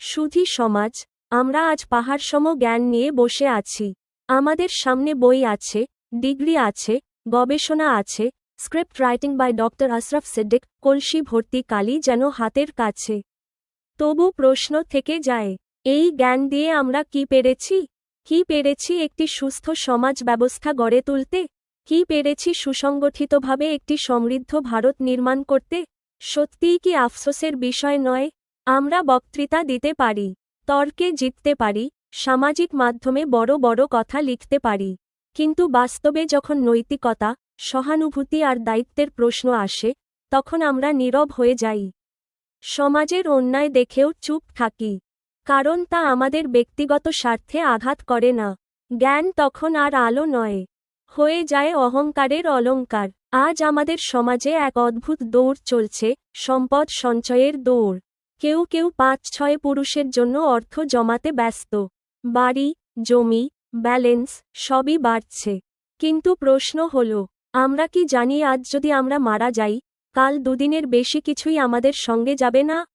সুধী সমাজ, আমরা আজ পাহাড়সম জ্ঞান নিয়ে বসে আছি। আমাদের সামনে বই আছে, ডিগ্রি আছে, গবেষণা আছে, script writing by doctor Ashraf Siddique কলসি ভর্তি কালি যেন হাতের কাছে। তবু প্রশ্ন থেকে যায়, এই জ্ঞান দিয়ে আমরা কি পেরেছি? কি পেরেছি একটি সুস্থ সমাজ ব্যবস্থা গড়ে তুলতে? কি পেরেছি সুসংগঠিতভাবে একটি সমৃদ্ধ ভারত নির্মাণ করতে? সত্যিই কি আফসোসের বিষয় নয়? আমরা বক্তৃতা দিতে পারি, তর্কে জিততে পারি, সামাজিক মাধ্যমে বড় বড় কথা লিখতে পারি। কিন্তু বাস্তবে যখন নৈতিকতা, সহানুভূতি আর দায়িত্বের প্রশ্ন আসে, তখন আমরা নীরব হয়ে যাই। সমাজের অন্যায় দেখেও চুপ থাকি। কারণ তা আমাদের ব্যক্তিগত স্বার্থে আঘাত করে না। জ্ঞান তখন আর আলো নয়। হয়ে যায় অহংকারের অলঙ্কার। আজ আমাদের সমাজে এক অদ্ভুত দৌড় চলছে, সম্পদ সঞ্চয়ের দৌড়। কেউ কেউ পাঁচ ছয় পুরুষের জন্য অর্থ জমাতে ব্যস্ত। বাড়ি, জমি, ব্যালেন্স সবই বাড়ছে। কিন্তু প্রশ্ন হল, আমরা কি জানি আজ যদি আমরা মারা যাই, কাল দুদিনের বেশি কিছুই আমাদের সঙ্গে যাবে না?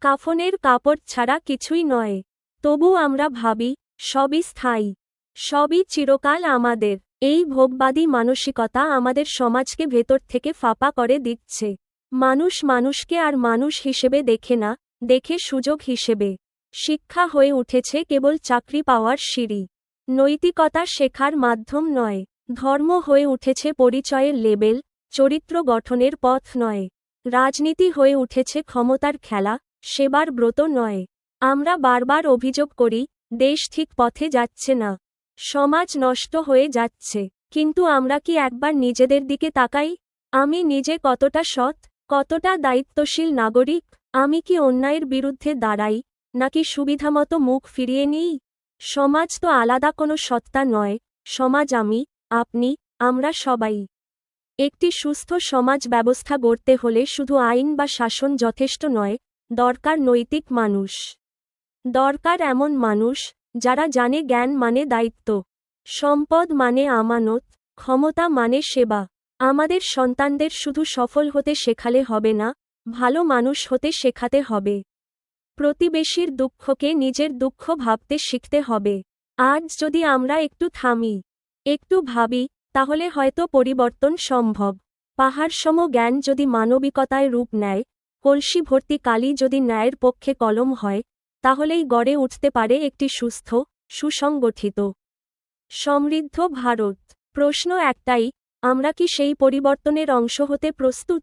কাফনের কাপড় ছাড়া কিছুই নয়। তবু আমরা ভাবি, সবই স্থায়ী, সবই চিরকাল আমাদের। এই ভোগবাদী মানসিকতা আমাদের সমাজকে ভেতর থেকে ফাঁপা করে দিচ্ছে। মানুষ মানুষকে আর মানুষ হিসেবে দেখে না, দেখে সুযোগ হিসেবে। শিক্ষা হয়ে উঠেছে কেবল চাকরি পাওয়ার সিঁড়ি। নৈতিকতা শেখার মাধ্যম নয়, ধর্ম হয়ে উঠেছে পরিচয়ের লেবেল, চরিত্র গঠনের পথ নয়। রাজনীতি হয়ে উঠেছে ক্ষমতার খেলা, সেবার ব্রত নয়। আমরা বারবার অভিযোগ করি, দেশ ঠিক পথে যাচ্ছে না। সমাজ নষ্ট হয়ে যাচ্ছে। কিন্তু আমরা কি একবার নিজেদের দিকে তাকাই? আমি নিজে কতটা সৎ? কতটা দায়িত্বশীল নাগরিক? আমি কি অন্যায়ের বিরুদ্ধে দাঁড়াই, নাকি সুবিধামতো মুখ ফিরিয়ে নিই? সমাজ তো আলাদা কোনো সত্তা নয়, সমাজ আমি, আপনি, আমরা সবাই। একটি সুস্থ সমাজ ব্যবস্থা গড়তে হলে শুধু আইন বা শাসন যথেষ্ট নয়, দরকার নৈতিক মানুষ। দরকার এমন মানুষ, যারা জানে জ্ঞান মানে দায়িত্ব। সম্পদ মানে আমানত, ক্ষমতা মানে সেবা। আমাদের সন্তানদের শুধু সফল হতে শেখালে হবে না, ভালো মানুষ হতে শেখাতে হবে। প্রতিবেশীর দুঃখকে নিজের দুঃখ ভাবতে শিখতে হবে। আজ যদি আমরা একটু থামি, একটু ভাবি, তাহলে হয়তো পরিবর্তন সম্ভব। পাহাড়সম জ্ঞান যদি মানবিকতায় রূপ নেয় কলসি ভর্তি কালি যদি ন্যায়ের পক্ষে কলম হয়, তাহলেই গড়ে উঠতে পারে একটি সুস্থ, সুসংগঠিত। সমৃদ্ধ ভারত। প্রশ্ন একটাই আমরা কি সেই পরিবর্তনের অংশ হতে প্রস্তুত?